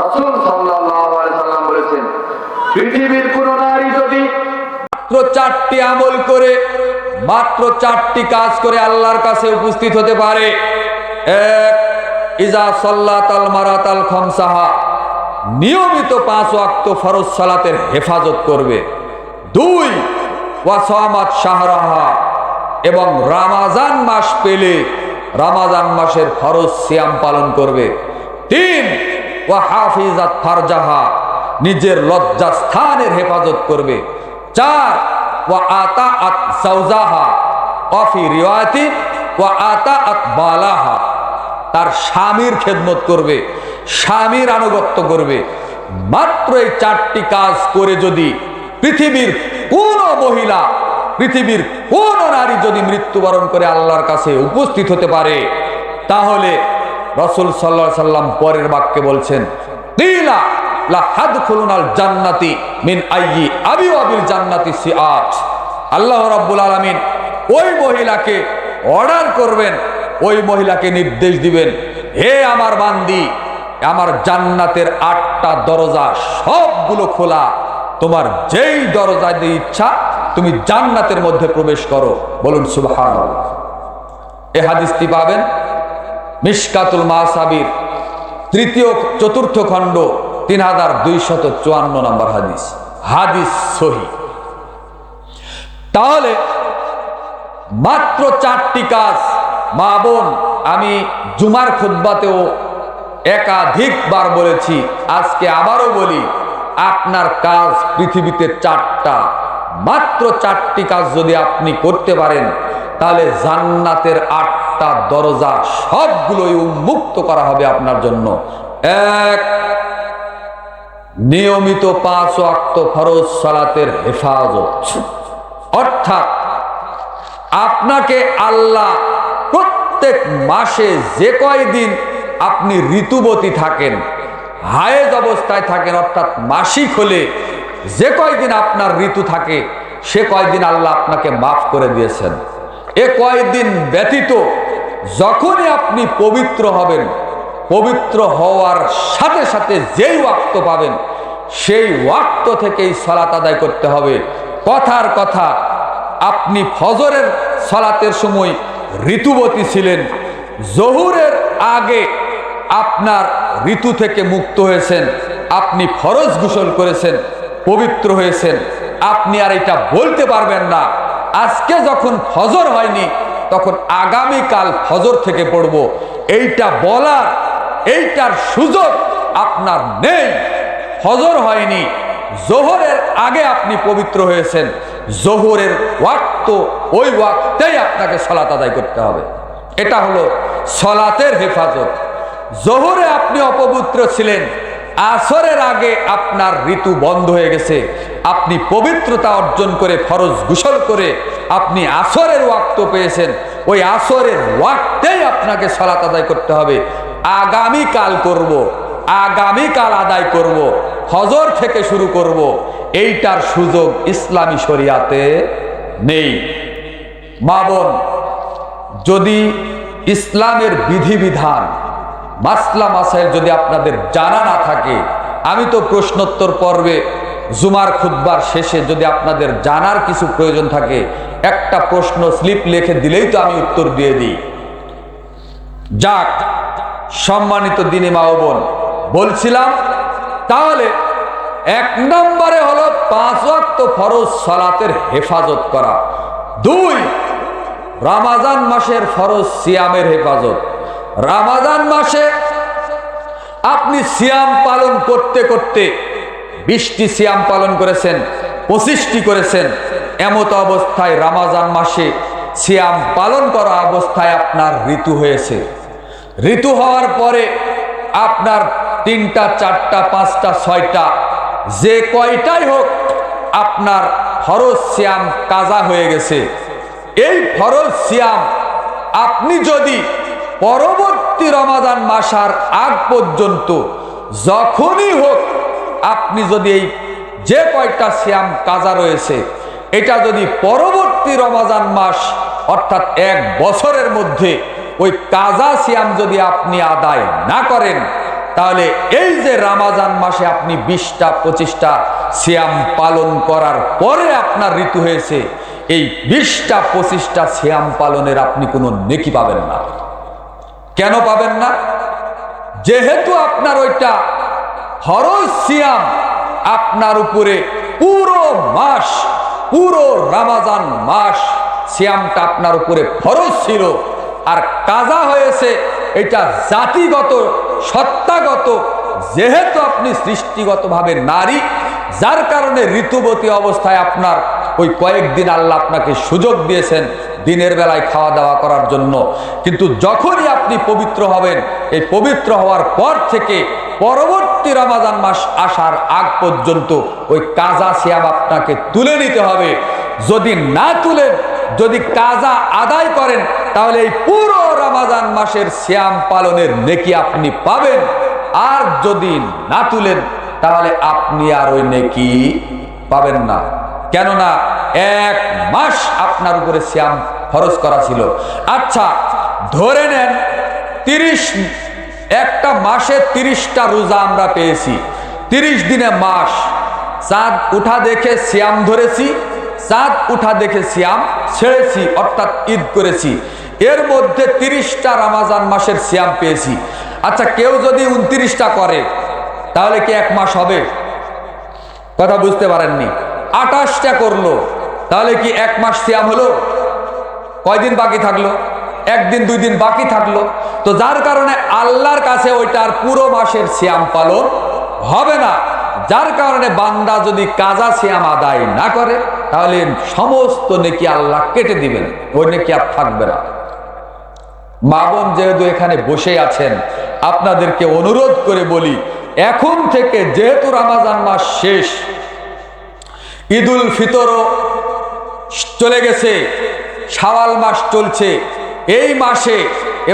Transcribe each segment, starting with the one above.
রাসূল সাল্লাম বলেছেন, পৃথিবীর কোন নারী যদি মাত্র চারটি আমল করে, মাত্র চারটি কাজ করে আল্লাহর কাছে উপস্থিত হতে পারে, এক, ইজা সল্লাত আল মারাত খমসাহা, নিয়মিত পাঁচ ওয়াক্ত ফরজ সালাতের হেফাজত করবে, দুই ওয়াসামাত শাহরাহা, এবং রামাজান মাস পেলে, রামাজান মাসের ফরজ সিয়াম পালন করবে, তিন ফারজাহা, নিজের লজ্জা স্থানের হেফাজত করবে। চার, ওয়া আতা আত অফি রিওয়াতি ওয়া আতা আত বালাহা, তার স্বামীর খেদমত করবে, স্বামীর আনুগত্য করবে। মাত্র এই চারটি কাজ করে যদি পৃথিবীর কোন মহিলা, পৃথিবীর কোন নারী যদি মৃত্যুবরণ করে আল্লাহর কাছে উপস্থিত হতে পারে, তাহলে রসুল সাল্লাহ সাল্লাম পরের বাক্যে বলছেন, "কিলা আল্লাহ রাব্বুল আলামিন মহিলাকে অর্ডার করবেন, ওই মহিলাকে নির্দেশ দিবেন, হে আমার বান্দি, আমার জান্নাতের আটটা দরজা সবগুলো খোলা। তোমার যেই দরজা দিয়ে ইচ্ছা, তুমি জান্নাতের মধ্যে প্রবেশ করো। বলুন সুবহানাল্লাহ। এ হাদিসটি পাবেন মিশকাতুল মাসাবির তৃতীয় চতুর্থ খণ্ড, তিন হাজার দুইশত চুয়ান্ন নম্বর হাদিস। হাদিস সহি। তাহলে মাত্র চারটি কাজ, মা বোন, আমি জুমার খুদ্বাতেও একাধিকবার বলেছি, আজকে আবারও বলি, আপনার কাজ পৃথিবীতে চারটা। মাত্র চারটি কাজ যদি আপনি করতে পারেন, তাহলে জান্নাতের আটটা দরজা সবগুলোই উন্মুক্ত করা হবে আপনার জন্য। এক, নিয়মিত পাঁচ ওয়াক্ত ফরজ সালাতের হেফাজত। অর্থাৎ আপনাকে আল্লাহ প্রত্যেক মাসে যে কয়দিন আপনি ঋতুবতী থাকেন, হায়েজ অবস্থায় থাকেন, অর্থাৎ মাসিক হলে যে কয়দিন আপনার ঋতু থাকে, সে কয়দিন আল্লাহ আপনাকে মাফ করে দিয়েছেন। এ কয়দিন ব্যতীত যখনই আপনি পবিত্র হবেন, পবিত্র হওয়ার সাথে সাথে যেই ওয়াক্ত পাবেন, সেই ওয়াক্ত থেকেই সলাত আদায় করতে হবে। কথার কথা, আপনি ফজরের সলাতের সময় ঋতুবতী ছিলেন, জহুরের আগে আপনার ঋতু থেকে মুক্ত হয়েছেন, আপনি ফরজ গোসল করেছেন, পবিত্র হয়েছেন, আপনি আর এটা বলতে পারবেন না। আজকে যখন ফজর হয়নি তখন আগামীকাল ফজর থেকে পড়ব। এইটা বলার, এইটার সুযোগ আপনার নেই। ফজর হয়নি, জোহরের আগে আপনি পবিত্র হয়েছেন। জোহরের ওয়াক্ত, ওই ওয়াক্তেই আপনাকে সলাত আদায় করতে হবে। এটা হলো সলাতের হেফাজত। জোহরে আপনি অপবিত্র ছিলেন, আসরের আগে আপনার ঋতু বন্ধ হয়ে গেছে। আপনি পবিত্রতা অর্জন করে ফরজ গোসল করে আপনি আসরের ওয়াক্ত পেয়েছেন ওই আসরের ওয়াক্তেই আপনাকে সলাত আদায় করতে হবে আগামীকাল করব। আগামীকাল আদায় করব। হজর থেকে শুরু করব। এইটার সুযোগ ইসলামী শরিয়াতে নেই মা বোন, যদি ইসলামের বিধিবিধান মাসলা মাসাইল যদি আপনাদের জানা না থাকে, আমি তো প্রশ্নোত্তর পর্বে জুমার খুদ্বার শেষে যদি আপনাদের জানার কিছু প্রয়োজন থাকে, একটা প্রশ্ন স্লিপ লিখে দিলেই তো আমি উত্তর দিয়ে দিই। যাক, সম্মানিত দিনী মা বোন, বলছিলাম, তাহলে এক নম্বরে হলো পাঁচ ওয়াক্ত ফরজ সালাতের হেফাজত করা। দুই, রামাজান মাসের ফরজ সিয়ামের হেফাজত। রামাজান মাসে আপনি সিয়াম পালন করতে করতে বিশটি সিয়াম পালন করেছেন, পঁচিশটি করেছেন। এমত অবস্থায় রামাজান মাসে সিয়াম পালন করা অবস্থায় আপনার ঋতু হয়েছে। ঋতু হওয়ার পরে আপনার তিনটা, চারটা, পাঁচটা, ছয়টা, যে কয়টাই হোক আপনার ফরজ সিয়াম কাজা হয়ে গেছে। এই ফরজ সিয়াম আপনি যদি পরবর্তী রমাদান মাসার আগ পর্যন্ত যখনই হোক আপনি যদি এই যে কয়টা শ্যাম কাজা রয়েছে, এটা যদি পরবর্তী রমাজান মাস, অর্থাৎ এক বছরের মধ্যে ওই কাজা সিয়াম যদি আপনি আদায় না করেন, তাহলে এই যে রামাজান মাসে আপনি বিশটা, পঁচিশটা শ্যাম পালন করার পরে আপনার ঋতু হয়েছে, এই বিশটা, পঁচিশটা শ্যাম পালনের আপনি কোনো নেকি পাবেন না। কেন পাবেন না? যেহেতু আপনার ওইটা ফরজ সিয়াম আপনার উপরে পুরো মাস, পুরো রামাজান মাস সিয়ামটা আপনার উপরে ফরজ ছিল। আর কাজা হয়েছে, এটা জাতিগত, সত্তাগত, যেহেতু আপনি সৃষ্টিগতভাবে নারী, যার কারণে ঋতুবতী অবস্থায় আপনার ওই কয়েকদিন আল্লাহ আপনাকে সুযোগ দিয়েছেন দিনের বেলায় খাওয়া দাওয়া করার জন্য। কিন্তু যখনই আপনি পবিত্র হবেন, এই পবিত্র হওয়ার পর থেকে পরবর্তী রমাজান মাস আসার আগ পর্যন্ত ওই কাজা সিয়াম আপনাকে তুলে নিতে হবে। যদি না তুলেন যদি কাজা আদায় করেন, তাহলে এই পুরো রমাজান মাসের শ্যাম পালনের নেকি আপনি পাবেন। আর যদি না তুলেন, তাহলে আপনি আর ওই নেকি পাবেন না। কেননা এক মাস আপনার উপরে শ্যাম খরচ করা ছিল। আচ্ছা ধরে নেন, তিরিশ একটা মাসে তিরিশটা রোজা আমরা পেয়েছি। তিরিশ দিনে মাস। চাঁদ উঠা দেখে শ্যাম ধরেছি, চাঁদ উঠা দেখে শ্যাম ছেড়েছি, অর্থাৎ ঈদ করেছি। এর মধ্যে তিরিশটা রামাজান মাসের শ্যাম পেয়েছি। আচ্ছা কেউ যদি উনত্রিশটা করে, তাহলে কি এক মাস হবে? কথা বুঝতে পারেননি। আঠাশটা করল, তাহলে কি এক মাস শ্যাম হলো? কয়দিন বাকি থাকল? একদিন, দুই দিন বাকি থাকল। তো যার কারণে আল্লাহর কাছে ওইটার পুরো মাসের শ্যাম পালন হবে না। যার কারণে বান্দা যদি কাজা শ্যাম আদায় না করে, তাহলে সমস্ত নেকি আল্লাহ কেটে দিবেন। ওই নেকি আর থাকবে না। মা বোন যেহেতু এখানে বসে আছেন, আপনাদেরকে অনুরোধ করে বলি, এখন থেকে যেহেতু রামাজান মাস শেষ, ঈদুল ফিতরও চলে গেছে, শাওয়াল মাস চলছে এই মাসে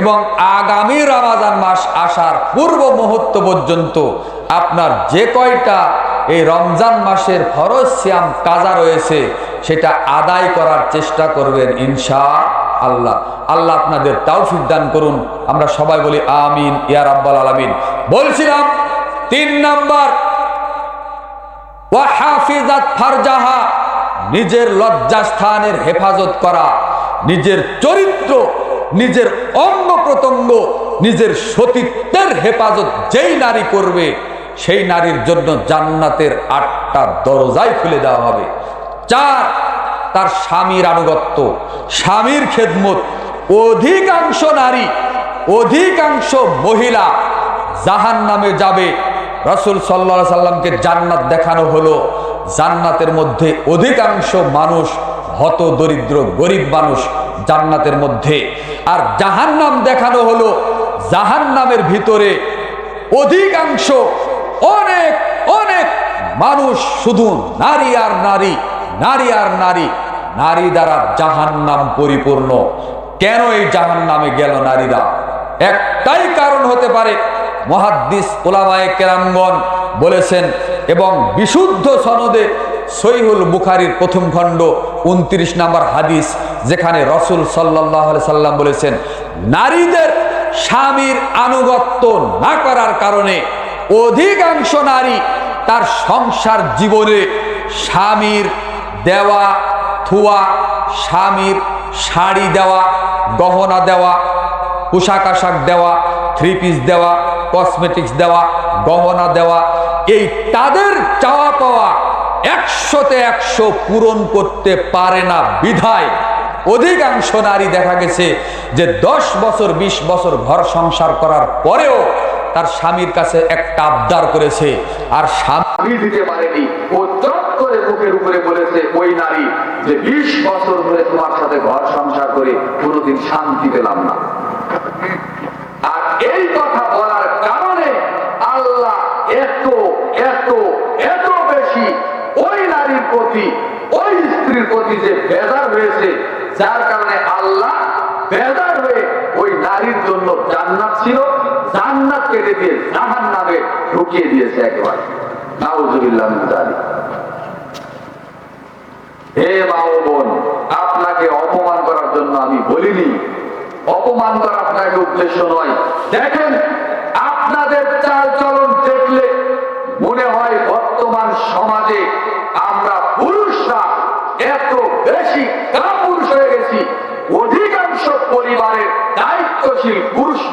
এবং আগামী রামাজান মাস আসার পূর্ব মুহূর্ত পর্যন্ত আপনার যে কয়টা এই রমজান মাসের ফরজ কাজা রয়েছে, সেটা আদায় করার চেষ্টা করবেন ইনশা আল্লাহ আল্লাহ আপনাদের তাওফিক দান করুন। আমরা সবাই বলি আমিন ইয়ার আব্বাল আলামিন। বলছিলাম, তিন নাম্বার ওয়াহাফিজাত ফারজাহা, নিজের লজ্জাস্থানের হেফাজত করা, নিজের চরিত্র নিজের অঙ্গ প্রত্যঙ্গ, নিজের সতীত্বের হেফাজত যেই নারী করবে, সেই নারীর জন্য জান্নাতের আটটা দরজাই খুলে দেওয়া হবে। চার, তার স্বামীর আনুগত্য। স্বামীর খেদমত। অধিকাংশ নারী, অধিকাংশ মহিলা জাহান নামে যাবে। রসুল সাল্লা সাল্লামকে জান্নাত দেখানো হলো। জান্নাতের মধ্যে অধিকাংশ মানুষ হত দরিদ্র গরিব মানুষ। জান্নাতের মধ্যে। আর জাহান্নাম দেখানো হলো জাহান্নামের ভিতরে অধিকাংশ অনেক অনেক মানুষ শুধু নারী আর নারী নারী আর নারী নারী দ্বারা জাহান্নাম পরিপূর্ণ। কেন এই জাহান্নামে গেল নারীরা? একটাই কারণ হতে পারে, মহাদ্দিস ওলামায়ে কেরামগণ বলেছেন, এবং বিশুদ্ধ সনদে সৈহুল বুখারির প্রথম খণ্ড, উনত্রিশ নম্বর হাদিস যেখানে রসুল সাল্লাহ সাল্লাম বলেছেন, নারীদের স্বামীর আনুগত্য না করার কারণে অধিকাংশ নারী তার সংসার জীবনে স্বামীর দেওয়া, থুয়া, স্বামীর শাড়ি দেওয়া, গহনা দেওয়া, পোশাক আশাক দেওয়া, থ্রি পিস দেওয়া, কসমেটিক্স দেওয়া, গহনা দেওয়া, এই তাদের চাওয়া পাওয়া একশোতে একশো পূরণ করতে পারে না বিধায় অধিকাংশ নারী দেখা গেছে যে দশ বছর ২০ বছর ঘর সংসার করার পরেও তার স্বামীর কাছে একটা আবদার করেছে। আর স্বামী দিতে পারেনি। ও চট করে উপরে বলেছে, ওই নারী, যে বিশ বছর ধরে তোমার সাথে ঘর সংসার করে কোনোদিন শান্তি পেলাম না। আর এই কথা বলার কারণে আল্লাহ এত এত এত বেশি ওই নারীর প্রতি পৃথিবীর প্রতি যে বেদার হয়েছে, যার কারণে আল্লাহ বেদার হয়ে ওই নারীর জন্য জান্নাত ছিল, জান্নাত কেটে দিয়ে জাহান নামে ঢুকিয়ে দিয়েছে একবার। হে মা বোন, আপনাকে অপমান করার জন্য আমি বলিনি। অপমান করা আপনাকে উদ্দেশ্য নয়। দেখেন, আপনাদের চাল চলন দেখলে মনে হয় বর্তমান সমাজে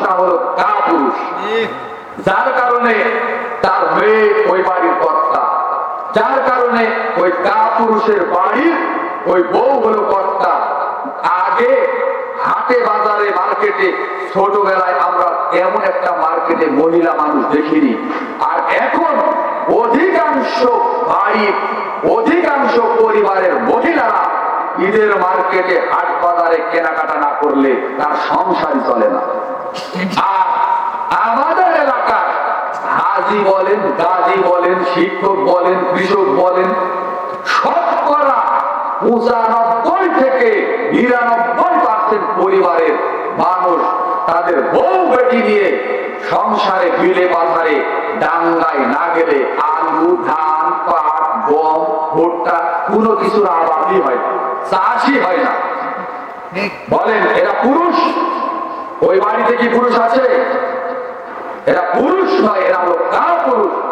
না হলো কা পুরুষ যার কারণে তার মেয়ে ওই বাড়ির কর্তা। যার কারণে ওই কা পুরুষের বাড়ির ওই বউ হলো কর্তা। আগে হাটে বাজারে মার্কেটে ছোটবেলায় আমরা এমন একটা মার্কেটে মহিলা মানুষ দেখিনি। আর এখন অধিকাংশ বাড়ির অধিকাংশ পরিবারের মহিলারা ঈদের মার্কেটে হাট বাজারে কেনাকাটা না করলে তার সংসারই চলে না। আর আমাদের এলাকার হাজি বলেন, গাজী বলেন, শিক্ষক বলেন, কৃষক বলেন, শতকরা পঁচানব্বই থেকে নিরানব্বই পার্সেন্ট পরিবারের মানুষ তাদের বউ বেটি নিয়ে সংসারে, বিলে বাজারে, ডাঙ্গায় না গেলে আলু, ধান, পাট, গম, ভুট্টা কোনো কিছুর আবাদই হয় না। চাষই হয় না। বলেন, এরা পুরুষ? ওই বাড়িতে কি পুরুষ আছে? এরা পুরুষ নয়, এরা হলো কার পুরুষ।